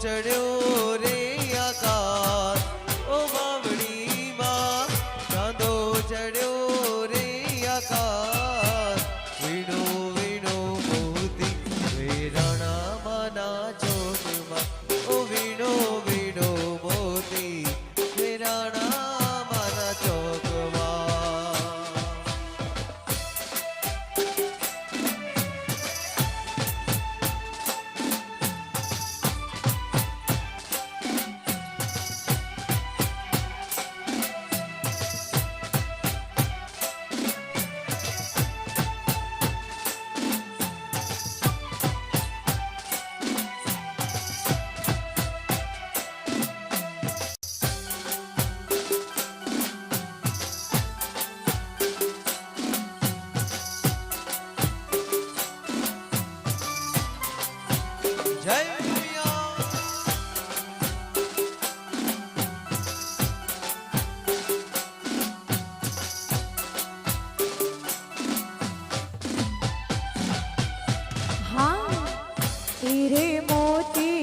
to do હીરે Moti